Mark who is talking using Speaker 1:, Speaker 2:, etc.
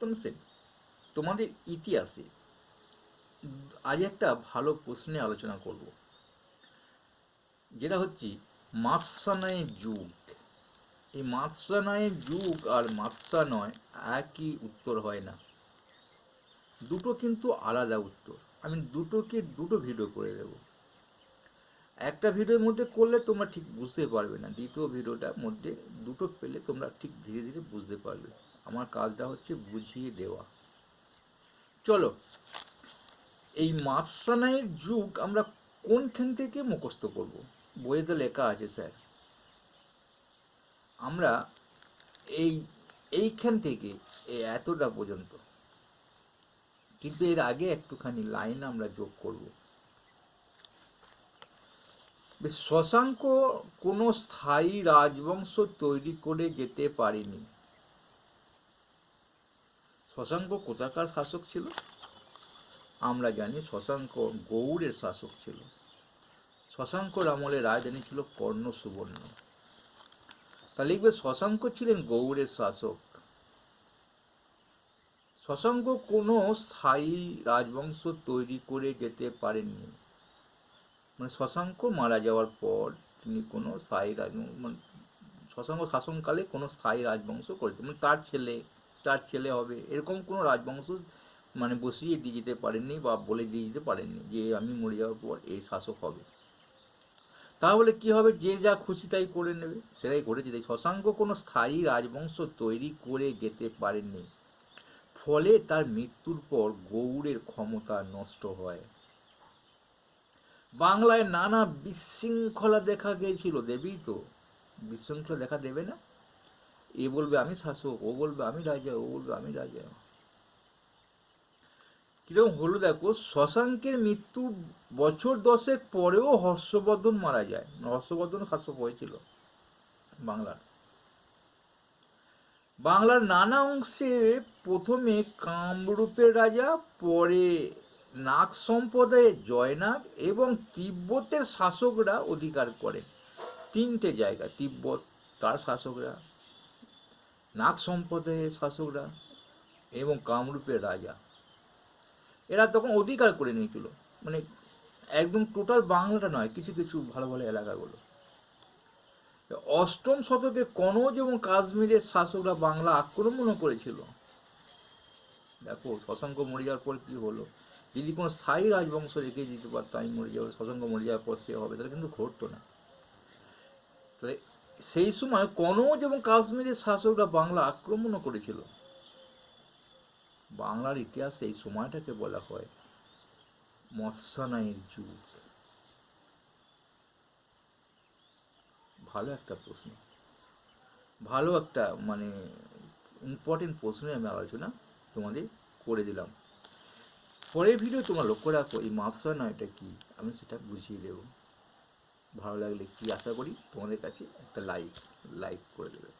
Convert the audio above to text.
Speaker 1: সপ্তম শ্রেণি। তোমাদের ইতিহাসে আজ একটা ভালো প্রশ্নে আলোচনা করব। যেটা হচ্ছে মাতসানায়ের যুগ। এই মাতসানায়ের যুগ আর মাতসানয় একই উত্তর হয় না। দুটো কিন্তু আলাদা উত্তর। আমি দুটোকে দুটো ভিডিও করে দেব। একটা ভিডিওর মধ্যে করলে তোমরা ঠিক বুঝতে পারবে না। দ্বিতীয় ভিডিওটার মধ্যে দুটো পেলে তোমরা ঠিক ধীরে ধীরে বুঝতে পারবে। আমার কাজটা হচ্ছে বুঝিয়ে দেওয়া। চলো, এই মাতসানাইয়ের যুগ আমরা কোনখান থেকে মুখস্থ করব? বইতে লেখা আছে, স্যার। আমরা এই, এইখান থেকে এতটা পর্যন্ত। কিন্তু এর আগে একটুখানি লাইন আমরা যোগ করব। শশাঙ্ক কোনো স্থায়ী রাজবংশ তৈরি করে যেতে পারেনি। শশাঙ্ক কোথাকার শাসক ছিল? আমরা জানি শশাঙ্ক গৌড়ের শাসক ছিল। শশাঙ্কর আমলে রাজধানী ছিল কর্ণ সুবর্ণ তা লিখবে শশাঙ্ক ছিলেন গৌড়ের শাসক। শশাঙ্ক কোনো স্থায়ী রাজবংশ তৈরি করে যেতে পারেননি। মানে শশাঙ্ক মারা যাওয়ার পর তিনি কোনো স্থায়ী রাজবংশ মানে শশাঙ্ক শাসনকালে কোনো স্থায়ী রাজবংশ করেছে। মানে তার ছেলে তার ছেলে হবে। এরকম কোনো রাজবংশ মানে বসিয়ে দিয়ে যেতে পারেননি বা বলে দিয়ে যেতে পারেননি যে আমি মরে যাওয়ার পর এই শাসক হবে। তাহলে কি হবে? যে যা খুশি তাই করে নেবে। সেটাই ঘটেছে। তাই শশাঙ্ক কোনো স্থায়ী রাজবংশ তৈরি করে যেতে পারেননি। ফলে তার মৃত্যুর পর গৌড়ের ক্ষমতা নষ্ট হয়। বাংলায় নানা বিশৃঙ্খলা দেখা গিয়েছিল। দেবী তো বিশৃঙ্খলা দেখা দেবে না? এ বলবে, আমি শাসক, ও বলবে, আমি রাজা, ও বলবে, আমি রাজা। কীরকম হলো দেখো, শশাঙ্কের মৃত্যু বছর দশেক পরেও হর্ষবর্ধন মারা যায়। হর্ষবর্ধন শাসক হয়েছিল বাংলার। বাংলার নানা অংশে প্রথমে কামরূপের রাজা, পরে নাগ সম্প্রদায়ের জয়নাগ এবং তিব্বতের শাসকরা অধিকার করেন তিনটে জায়গা, তিব্বত, তার শাসকরা। নাগ সম্প্রদায়ের শাসকরা এবং কামরূপের রাজা, এরা তখন অধিকার করে নিয়েছিল। মানে একদম টোটাল বাংলাটা নয়, কিছু কিছু ভালো ভালো এলাকাগুলো। অষ্টম শতকে কনজ এবং কাশ্মীরের শাসকরা বাংলা আক্রমণও করেছিল। দেখো, শশাঙ্ক মরে যাওয়ার পর কি হলো? যদি কোনো স্থায়ী রাজবংশ রেখে দিতে পারতো আমি মরে যাব, শশাঙ্ক মরে যাওয়ার পর সে হবে, তাহলে কিন্তু ঘটতো না। তাহলে সেই সময় কনৌজ এবং কাশ্মীরের শাসকরা বাংলা আক্রমণও করেছিল। বাংলার ইতিহাসে এই সময়টাকে বলা হয় মৎস্যানায়ের যুগ। ভালো একটা প্রশ্ন। ভালো একটা মানে ইম্পর্টেন্ট প্রশ্নে আমি আলোচনা তোমাদের করে দিলাম। পরের ভিডিও তোমরা লক্ষ্য রাখো এই মৎস্যানয়টা কি, আমি সেটা বুঝিয়ে দেবো। ভালো লাগলে কি আশা করি? তোমাদের কাছে একটা লাইক লাইক করে দেবে।